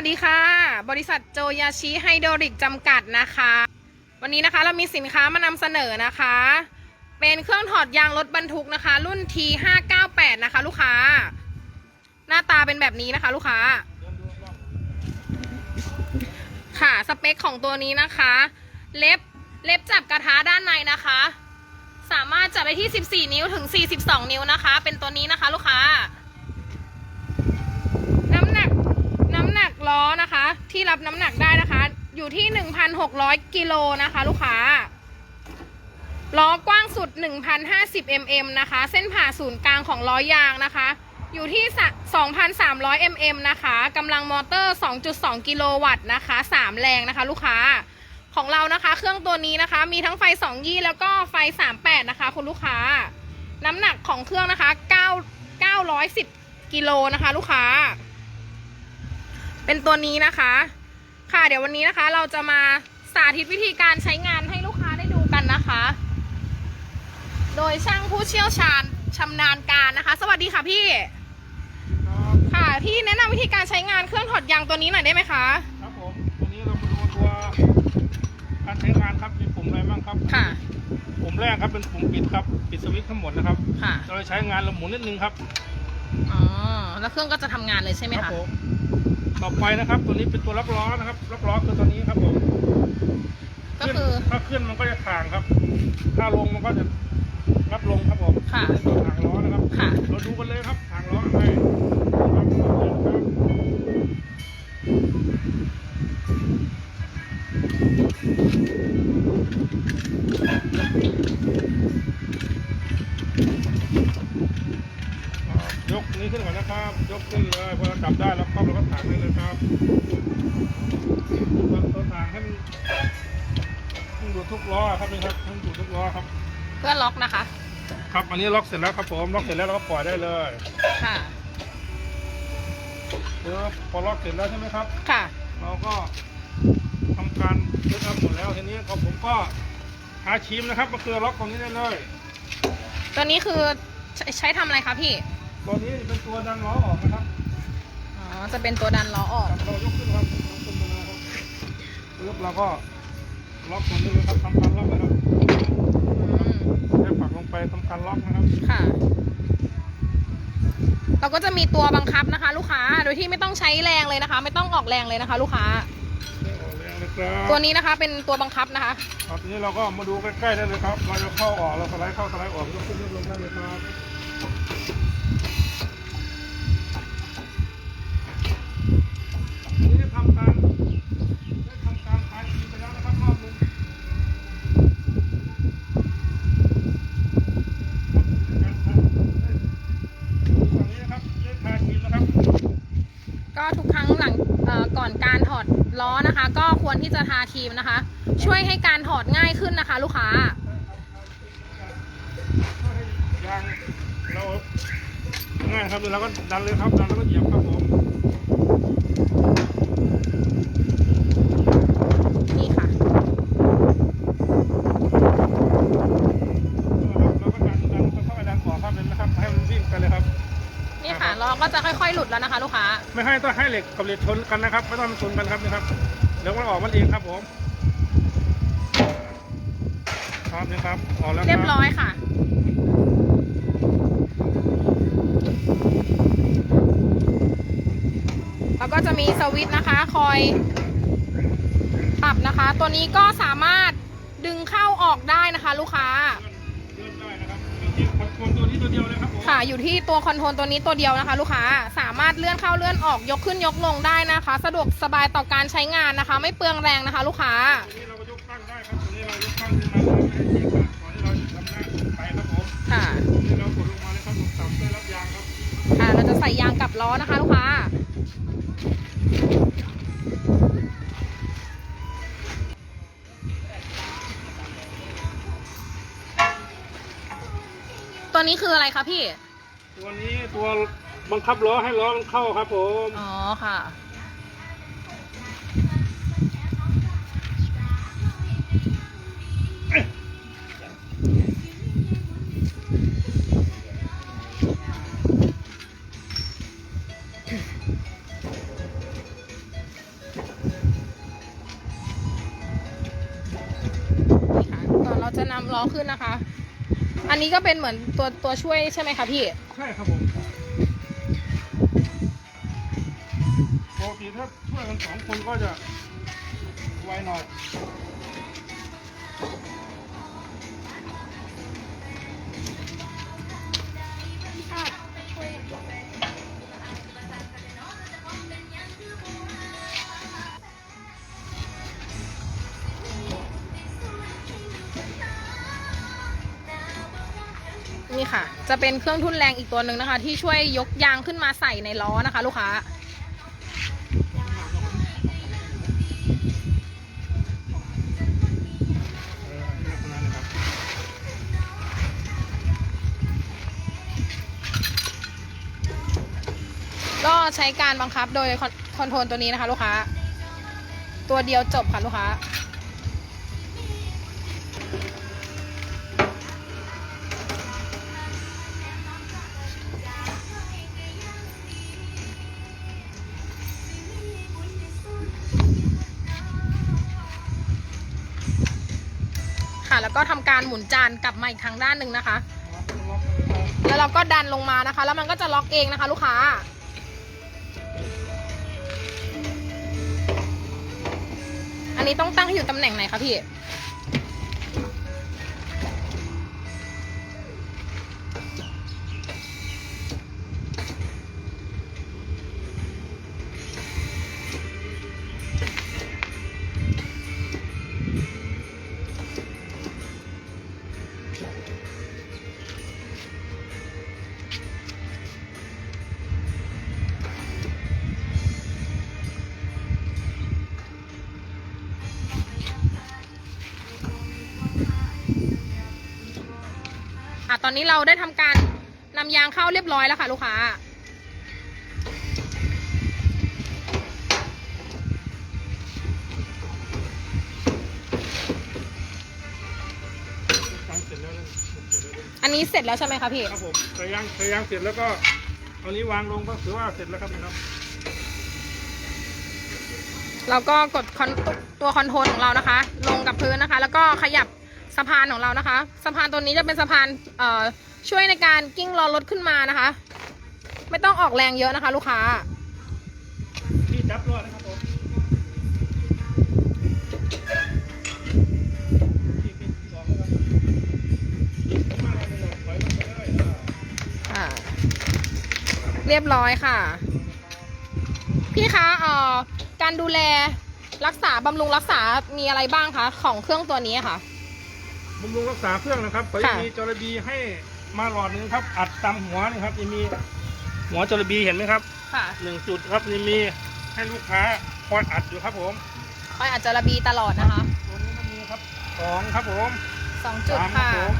วัสดีค่ะ บริษัทโจยาชิไฮโดริกจำกัดนะคะ วันนี้นะคะเรามีสินค้ามานำเสนอนะคะ เป็นเครื่องถอดยางรถบรรทุกนะคะ รุ่น T598 นะคะ ลูกค้า หน้าตาเป็นแบบนี้นะคะ ลูกค้า ค่ะสเปคของตัวนี้นะคะ เล็บเล็บจับกระทะด้านในนะคะ สามารถจับได้ที่ 14 นิ้วถึง 42 นิ้วนะคะ เป็นตัวนี้นะคะ ลูกค้า ล้อนะคะ ที่รับน้ำหนักได้นะคะ อยู่ที่ 1,600 กิโลนะคะ ลูกค้า ล้อกว้างสุด 1,050 mm นะคะ เส้นผ่าศูนย์กลางของล้อยางนะคะ อยู่ที่ 2,300 mm นะคะกำลังมอเตอร์ 2.2 กิโลวัตต์นะคะ 3 แรงนะคะ ลูกค้าของเรานะคะ เครื่องตัวนี้นะคะ มีทั้งไฟ 2 ยี่ แล้วก็ไฟ 38 นะคะ คุณลูกค้า น้ำหนักของเครื่องนะคะ 9 910 กิโลนะคะ ลูกค้า เป็นตัวนี้นะคะ ค่ะเดี๋ยววันนี้นะคะ เราจะมาสาธิตวิธีการใช้งานให้ลูกค้าได้ดูกันนะคะ โดยช่างผู้เชี่ยวชาญชำนาญการนะคะ สวัสดีค่ะพี่ครับค่ะพี่แนะนำวิธีการใช้งานเครื่องถอดยางตัวนี้หน่อยได้ไหมคะ ครับผมวันนี้เรามาดูตัวการใช้งานครับมีปุ่มอะไรบ้างครับ ค่ะ ปุ่มแรกครับเป็นปุ่มปิดครับ ปิดสวิตช์ทั้งหมดนะครับค่ะ เราใช้งานเราหมุนนิดนึงครับ อ๋อ แล้วเครื่องก็จะทำงานเลยใช่ไหมครัคะผม ต่อไปนะครับ ตัวนี้เป็นตัวล็อกล้อนะครับล็อกล้อคือตัวนี้ครับผมก็คือขึ้นถ้าขึ้นมันก็จะถ่างครับ ถ้าลงมันก็จะรับลงครับผมค่ะ เป็นตัวถ่างล้อนะครับ ค่ะ เราดูกันเลยครับถ่างล้ออะไรครับครับครับยกนี้ขึ้นก่อนนะครับ ยกขึ้นเลยพอเราจับได้แล้วก็เราก็ถางได้เลยครับเราเราถางให้มันให้มันดูดทุกล้อครับนี่ครับให้มันดูดทุกล้อครับ เพื่อล็อกนะคะ ครับ อันนี้ล็อกเสร็จแล้วครับผม ล็อกเสร็จแล้วเราก็ปล่อยได้เลยค่ะเดี๋ยวพอล็อกเสร็จแล้วใช่ไหมครับ ค่ะ เราก็ทำการเซตอัพหมดแล้ว ทีนี้ก็ผมก็หาชิมนะครับก็คือล็อกตรงนี้ได้เลย ตัวนี้คือใช้ใช้ทำอะไรคะพี่ ตัวนี้เป็นตัวดันล้อออกนะครับอ๋อ จะเป็นตัวดันล้อออกครับเรายกขึ้นครับยกขึ้นมาเลยครับปึ๊บเราก็ล็อกตรงนี้เลยครับทำการล็อกนะครับอืมแค่ผลักลงไปทำการล็อกนะครับ ค่ะ เราก็จะมีตัวบังคับนะคะ ลูกค้า โดยที่ไม่ต้องใช้แรงเลยนะคะ ไม่ต้องออกแรงเลยนะคะ ลูกค้าไม่ออกแรงเลยครับตัวนี้นะคะเป็นตัวบังคับนะคะครับทีนี้เราก็มาดูใกล้ๆได้เลยครับ เราจะเข้าออก เราสไลด์เข้าสไลด์ออกยกขึ้นยกลงได้เลยครับนี่ได้ ทำการได้ทำการพายทีไปแล้วนะครับรอบหนึงครับการทำฝั่งนี้นะครับได้พายทีนะครับก็ทุกครั้งหลังเอ่อก่อนการถอดล้อนะคะ ก็ควรที่จะทาครีมนะคะ ช่วยให้การถอดง่ายขึ้นนะคะ ลูกค้ายางเราง่ายครับเดี๋ยวเราก็ดันเลยครับดันแล้วก็เหยียบครับผม นี่ค่ะ เราก็ดันดันค่อยๆดันออกครับเลยนะครับให้มันวิ่งไปเลยครับ นี่ค่ะล้อก็จะค่ อยๆหลุดแล้วนะคะลูกค้า ไม่ให้ต้องให้เหล็กกับเหล็กชนกันนะครับ ไม่ต้องให้มันชนกันครับนี่ครับ เดี๋ยวมันออกมันเองครับผม ครับนี่ครับออกแล้วคเรียบร้อยค่ะ แล้วก็จะมีสวิตช์นะคะ คอยปรับนะคะ ตัวนี้ก็สามารถดึงเข้าออกได้นะคะ ลูกค้า ค่ะ อยู่ที่ตัวคอนโทรลตัวนี้ตัวเดียวนะคะ ลูกค้าสามารถเลื่อนเข้าเลื่อนออกยกขึ้นยกลงได้นะคะ สะดวกสบายต่อการใช้งานนะคะ ไม่เปลืองแรงนะคะ ลูกค้า คืออะไรคะพี่ ตัวนี้ตัวบังคับล้อให้ล้อมันเข้าครับผมอ๋อค่ะ นี่ค่ะก่อนเราจะนำล้อขึ้นนะคะ อันนี้ก็เป็นเหมือนตัวตัวช่วยใช่ไหมคะพี่ ใช่ครับผมปกติถ้าช่วยกันสองคนก็จะไวหน่อย นี่ค่ะ จะเป็นเครื่องทุ่นแรงอีกตัวหนึ่งนะคะ ที่ช่วยยกยางขึ้นมาใส่ในล้อนะคะ ลูกค้า ก็ใช้การบังคับโดยคอนโทรลตัวนี้นะคะ ลูกค้า ตัวเดียวจบค่ะลูกค้า แล้วก็ทำการหมุนจานกลับมาอีกทางด้านหนึ่งนะคะ แล้วเราก็ดันลงมานะคะ แล้วมันก็จะล็อกเองนะคะ ลูกค้า อันนี้ต้องตั้งให้อยู่ตำแหน่งไหนคะพี่ อะตอนนี้เราได้ทำการนำยางเข้าเรียบร้อยแล้วค่ะลูกค้ายางเสร็จแล้วนะเสร็จแล้วนะอันนี้เสร็จแล้วใช่ไหมคะพี่ ครับผมใส่ยางใส่ยางเสร็จแล้วก็เอานี้วางลงก็ถือว่าเสร็จแล้วครับนะครับ เราก็กดคอนตัวคอนโทรลของเรานะคะ ลงกับพื้นนะคะ แล้วก็ขยับ สะพานของเรานะคะ สะพานตัวนี้จะเป็นสะพานเอ่อช่วยในการกิ้งล้อรถขึ้นมานะคะ ไม่ต้องออกแรงเยอะนะคะ ลูกค้าที่จับรอดนะครับผมเป็นสองนะครับมาเลยเลยถอยลงไปเลยอ่าอ่าเรียบร้อยค่ะ พี่คะเอ่อการดูแลรักษาบำรุงรักษามีอะไรบ้างคะ ของเครื่องตัวนี้ค่ะ บำรุงรักษาเครื่องนะครับเขาจะค่ะมีจระบีให้มาหลอดหนึงครับ อัดตามหัวนะครับจะมีหัวจระบีเห็นไหมครับค่ะหนึ่งจุดครับจะมีให้ลูกค้าคอยอัดอยู่ครับผมคอยอัดจระบีตลอดนะคะตัวนี้ก็มีครับสองครับผมสองจุดสามครัค่ะบผม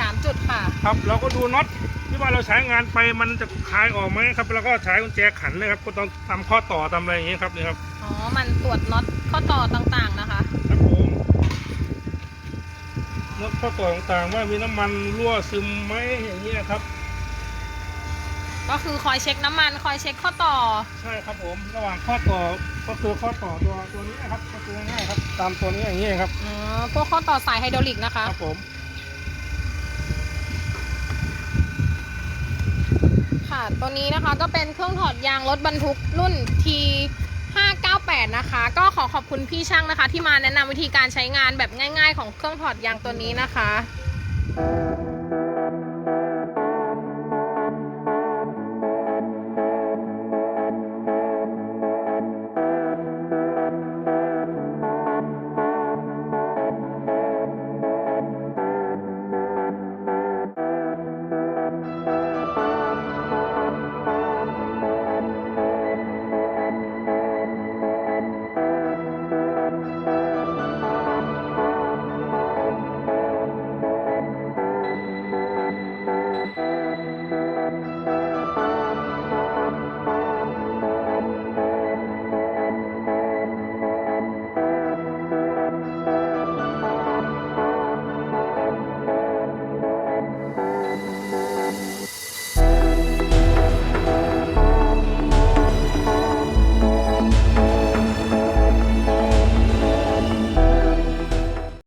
สามจุดค่ะ ครับเราก็ดูน็อตที่ว่าเราใช้งานไปมันจะคลายออกไหมครับ แล้วก็ใช้กุญแจขันนะครับก็ต้องทำข้อต่อทำอะไรอย่างนี้ครับนี่ครับอ๋อมันตรวจน็อตข้อต่อต่างๆนะคะครับผม น็อตข้อต่อต่างๆว่ามีน้ำมันรั่วซึมไหมอย่างนี้ยครับ ก็คือคอยเช็คน้ำมันคอยเช็คข้อต่อ ใช่ครับผมระหว่างข้อต่อก็คือข้อต่อตัวตัวนี้นะครับก็คือง่ายๆครับ ตามตัวนี้อย่างนี้เองครับอ๋อพวกข้อต่อสายไฮดรอลิกนะคะ ครับผมค่ะตัวนี้นะคะก็เป็นเครื่องถอดยางรถบรรทุกรุ่น T 598 นะคะ ก็ขอขอบคุณพี่ช่างนะคะ ที่มาแนะนำวิธีการใช้งานแบบง่าย ๆ ของเครื่องถอดยางตัวนี้นะคะ